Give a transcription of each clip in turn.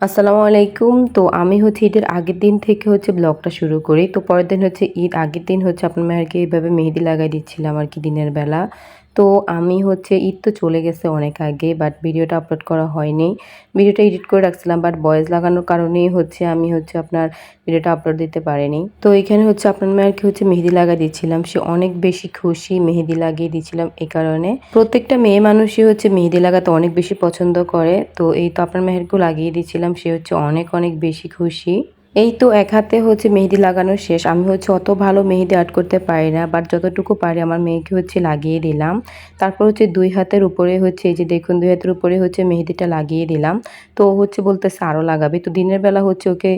আসসালামু আলাইকুম। তো আমি হচ্ছে ঈদের আগের দিন থেকে হচ্ছে ব্লগটা শুরু করি। তো পরের দিন হচ্ছে ঈদ আগের দিন হচ্ছে আপনার মেয়েকে এইভাবে মেহেদি লাগাই দিচ্ছিলাম আর কি দিনের বেলা। তো আমি হচ্ছে, ঈদ তো চলে গেছে অনেক আগে বাট ভিডিওটা আপলোড করা হয়নি। ভিডিওটা এডিট করে রাখছিলাম বাট ভয়েস লাগানোর কারণেই হচ্ছে আমি হচ্ছে আপনার ভিডিওটা আপলোড দিতে পারিনি। তো এখানে হচ্ছে আপনার মেয়েরকে হচ্ছে মেহেদি লাগাই দিয়েছিলাম সে অনেক বেশি খুশি, মেহেদি লাগিয়ে দিয়েছিলাম এই কারণে। প্রত্যেকটা মেয়ে মানুষই হচ্ছে মেহেদি লাগাতে অনেক বেশি পছন্দ করে। তো এই তো আপনার মেহেরকেও লাগিয়ে দিয়েছিলাম সে হচ্ছে অনেক অনেক বেশি খুশি। এই তো এক হাতে হচ্ছে মেহেদি লাগানো শেষ। আমি হচ্ছে অত ভালো মেহেদি আর্ট করতে পারি না বাট যতটুকু পারি আমার মেয়েকে হচ্ছে লাগিয়ে দিলাম। তারপর হচ্ছে দুই হাতের উপরে হচ্ছে, এই যে দেখুন, দুই হাতের উপরে হচ্ছে মেহেদিটা লাগিয়ে দিলাম। তো হচ্ছে বলতেছে আরও লাগাবে। তো দিনের বেলা হচ্ছে ওকে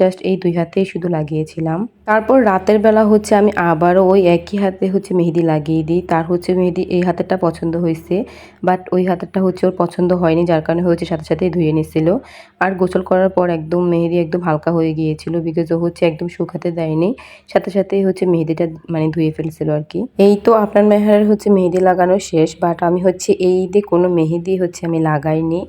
জাস্ট এই দুই হাতেই শুধু লাগিয়েছিলাম। তারপর রাতের বেলা হচ্ছে আমি আবারও ওই একই হাতে হচ্ছে মেহেদি লাগিয়ে দিই। তার হচ্ছে মেহেদি এই হাতেরটা পছন্দ হয়েছে, বাট ওই হাতেরটা হচ্ছে ওর পছন্দ হয়নি, যার কারণে হচ্ছে সাথে সাথেই ধুয়ে নিছিল আর গোসল করার পর একদম মেহেদি একদম হালকা হয়ে গিয়েছিল বিকজ ও হচ্ছে একদম শুকাতে দেয়নি। সাথে সাথেই হচ্ছে মেহেদিটা মানে ধুয়ে ফেলছিল আর কি। এই তো আপনার মেহারের হচ্ছে মেহেদি লাগানো শেষ, বাট আমি হচ্ছে এই ঈদে কোনো মেহেদি হচ্ছে আমি লাগাইনি।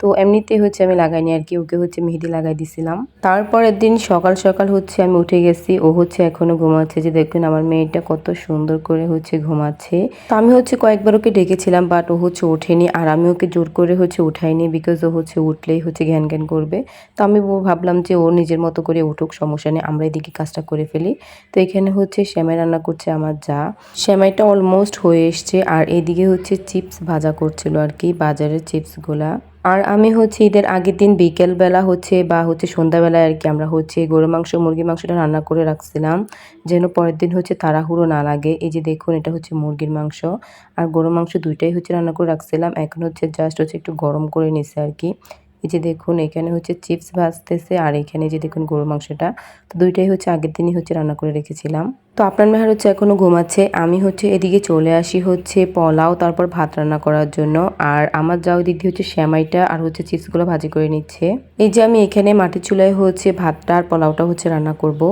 তো এমনিতে হচ্ছে আমি লাগাইনি আর কি, ওকে হচ্ছে মেহেদি লাগাই দিছিলাম। তারপরের দিন সকাল সকাল হচ্ছে আমি উঠে গেছি, ও হচ্ছে এখনও ঘুমাচ্ছে। যে দেখবেন আমার মেয়েটা কত সুন্দর করে হচ্ছে ঘুমাচ্ছে। তো আমি হচ্ছে কয়েকবার ওকে ডেকেছিলাম বাট ও হচ্ছে ওঠেনি আর আমি ওকে জোর করে হচ্ছে উঠাইনি বিকজ ও হচ্ছে উঠলেই হচ্ছে ঘ্যান ঘ্যান করবে। তো আমি ভাবলাম যে ও নিজের মতো করে উঠুক, সমস্যা নেই, আমরা এদিকে কাজটা করে ফেলি। তো এখানে হচ্ছে শ্যামাই রান্না করছে আমার যা। শ্যামাইটা অলমোস্ট হয়ে এসছে আর এদিকে হচ্ছে চিপস ভাজা করছিল আর কি, বাজারের চিপসগুলা। আর আমি হচ্ছে ঈদের আগের দিন বিকেলবেলা হচ্ছে বা হচ্ছে সন্ধ্যাবেলায় আর কি আমরা হচ্ছে গরু মাংস, মুরগি মাংসটা রান্না করে রাখছিলাম। যেন পরের দিন হচ্ছে তাড়াহুড়ো না লাগে। এই যে দেখুন, এটা হচ্ছে মুরগির মাংস। আর গরু মাংস দুইটাই হচ্ছে রান্না করে রাখছিলাম। এখন হচ্ছে জাস্ট হচ্ছে একটু গরম করে নিছে আর কি। এই যে দেখুন, এখানে হচ্ছে চিপস ভাজতেছে। আর এখানে যে দেখুন গরু মাংসটা। তো দুইটাই হচ্ছে আগের দিনই হচ্ছে রান্না করে রেখেছিলাম। তো আপনার মেহার হচ্ছে এখনও ঘুমাচ্ছে। আমি হচ্ছে এদিকে চলে আসি হচ্ছে পোলাও, তারপর ভাত রান্না করার জন্য। আর আমার যাও দিক দিয়ে হচ্ছে শ্যামাইটা আর হচ্ছে চিপসগুলো ভাজি করে নিচ্ছে। এই যে আমি এখানে মাটির চুলায় হচ্ছে ভাতটা আর পোলাওটা হচ্ছে রান্না করব।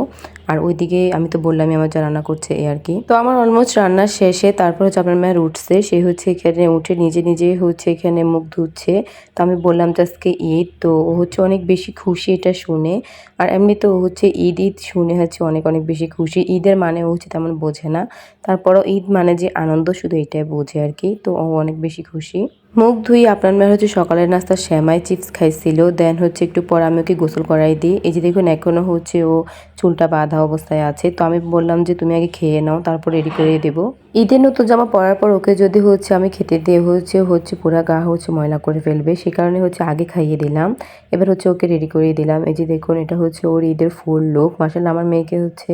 আর ওইদিকে আমি তো বললামই আমার যা রান্না করছে এই আর কি। তো আমার অলমোস্ট রান্না শেষে তারপর হচ্ছে আপনার মেয়ের উঠছে। সে হচ্ছে এখানে উঠে নিজে নিজে হচ্ছে এখানে মুখ ধুচ্ছে। তো আমি বললাম যে আজকে ঈদ, তো ও হচ্ছে অনেক বেশি খুশি এটা শুনে। আর এমনি তো হচ্ছে ঈদ ঈদ শুনে হচ্ছে অনেক অনেক বেশি খুশি। ঈদের মানে ও হচ্ছে তেমন বোঝে না। তারপরও ঈদ মানে যে আনন্দ শুধু এটাই বোঝে আর কি। তো ও অনেক বেশি খুশি। মুখ ধুই আপনার মেয়ের হচ্ছে সকালের নাস্তা শ্যামাই চিপস খাইছিল, দেন হচ্ছে একটু পর আমি ওকে গোসল করাই দিই। এই যে দেখুন এখনও হচ্ছে ও চুলটা বাঁধা অবস্থায় আছে। তো আমি বললাম যে, তুমি আগে খেয়ে নাও, তারপর রেডি করে দেবো। ঈদের নতুন জামা পরার পর ওকে যদি হচ্ছে আমি খেতে দিয়ে হচ্ছে হচ্ছে পুরা গা হচ্ছে ময়লা করে ফেলবে, সে কারণে হচ্ছে আগে খাইয়ে দিলাম। এবার হচ্ছে ওকে রেডি করে দিলাম। এই যে দেখুন, এটা হচ্ছে ওর ঈদের ফুল লোক মাসাল্লাহ আমার মেয়েকে হচ্ছে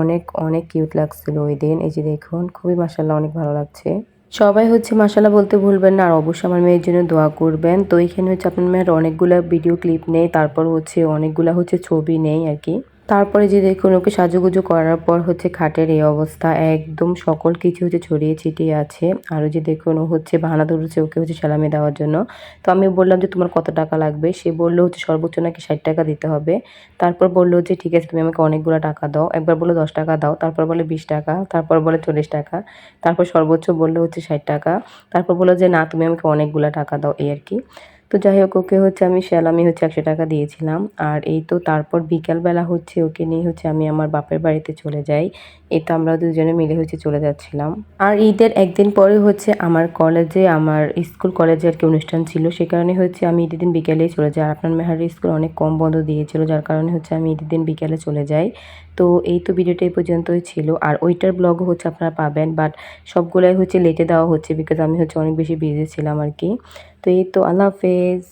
অনেক অনেক কিউট লাগছিল ওই দিন। এই যে দেখুন, খুবই মাসাল্লাহ অনেক ভালো লাগছে। সবাই হচ্ছে মাসালা বলতে ভুলবেন না। আর অবশ্যই আমার মেয়ের জন্য দোয়া করবেন। তো এখানে হচ্ছে, আপনার মেয়ের অনেকগুলো ভিডিও ক্লিপ নেই, তারপর হচ্ছে অনেকগুলো হচ্ছে ছবি নেই আর কি। তারপরে যে দেখুন, ওকে সাজুগুজু করার পর হচ্ছে খাটের এই অবস্থা। একদম সকল কিছু হচ্ছে ছড়িয়ে ছিটিয়ে আছে। আর যে দেখুন, ও হচ্ছে বাহানা ধরেছে ওকে হচ্ছে সালামি দেওয়ার জন্য। তো আমি বললাম যে, তোমার কত টাকা লাগবে? সে বলল হচ্ছে, সর্বোচ্চ নাকি ষাট টাকা দিতে হবে। তারপর বলল যে, ঠিক আছে, তুমি আমাকে অনেকগুলো টাকা দাও। একবার বলল, দশ টাকা দাও। তারপর বলে বিশ টাকা। তারপর বলে চল্লিশ টাকা। তারপর সর্বোচ্চ বলল হচ্ছে ষাট টাকা। তারপর বলল যে, না, তুমি আমাকে অনেকগুলো টাকা দাও। এই আর কি। তো যাই হোক, ওকে হচ্ছে আমি স্যালামি হচ্ছে একশো টাকা দিয়েছিলাম। আর এই তো তারপর বিকালবেলা হচ্ছে ওকে নিয়ে হচ্ছে আমি আমার বাপের বাড়িতে চলে যাই। এই তো আমরা দুজনে মিলে হচ্ছে চলে যাচ্ছিলাম। আর ঈদের একদিন পরে হচ্ছে আমার কলেজে, আমার স্কুল কলেজে আর কি অনুষ্ঠান ছিল। সে কারণে হচ্ছে আমি ঈদের দিন বিকেলেই চলে যাই। আর আপনার মেহার স্কুল অনেক কম বন্ধ দিয়েছিল, যার কারণে হচ্ছে আমি ঈদের দিন বিকেলে চলে যাই। তো এই তো ভিডিওটা এই পর্যন্তই ছিল। আর ওইটার ব্লগও হচ্ছে আপনারা পাবেন বাট সবগুলোই হচ্ছে লেটে দেওয়া হচ্ছে বিকজ আমি হচ্ছে অনেক বেশি বিজি ছিলাম আর কি। তো এই তো, আল্লাহ হাফেজ।